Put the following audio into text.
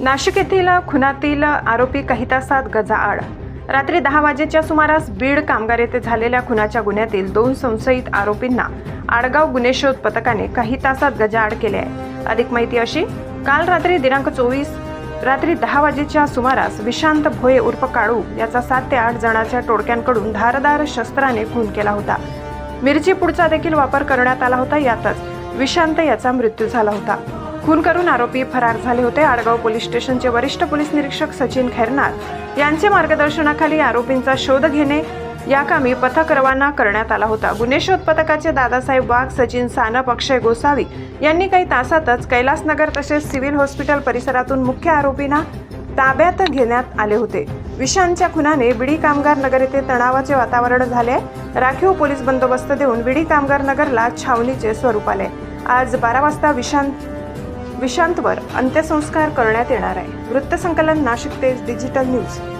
नाशिक येथील खुनातील आरोपी काही तासात गजाआड. रात्री दहा वाजेच्या सुमारास बीड कामगार येथे झालेल्या खुनाच्या गुन्ह्यातील दोन संशयित आरोपींना आडगाव गुन्हे शोध पथकाने काही तासात गजाआड केले आहे. अधिक माहिती अशी काल रात्री दिनांक चोवीस रात्री दहा वाजेच्या सुमारास विशांत भोये उर्फ काळू याचा सात ते आठ जणांच्या टोळक्यांकडून धारदार शस्त्राने खून केला होता. मिरची पुढचा देखील वापर करण्यात आला होता यातच. विशांत याचा मृत्यू झाला होता. खून करून आरोपी फरार झाले होते आडगाव पोलीस स्टेशनचे वरिष्ठ पोलीस निरीक्षक सचिन खैरनार. यांचे मार्गदर्शनाखाली आरोपींचा शोध घेणे या कामी पथक रवाना करण्यात आला होता. गुन्हे शोध पथकाचे दादासाहेब वाघ सचिन सानप अक्षय गोसावी यांनी काही तासातच कैलासनगर तसेच सिव्हिल हॉस्पिटल परिसरातून मुख्य आरोपींना ताब्यात घेण्यात आले होते. विशांतच्या खुनाने विडी कामगार नगर येथे तणावाचे वातावरण झाले. राखीव पोलीस बंदोबस्त देऊन विडी कामगार नगरला छावणीचे स्वरूप आले. आज बारा वाजता विशांत विशांतवर अंत्यसंस्कार करण्यात येणार आहे. वृत्तसंकलन नाशिक तेज डिजिटल न्यूज.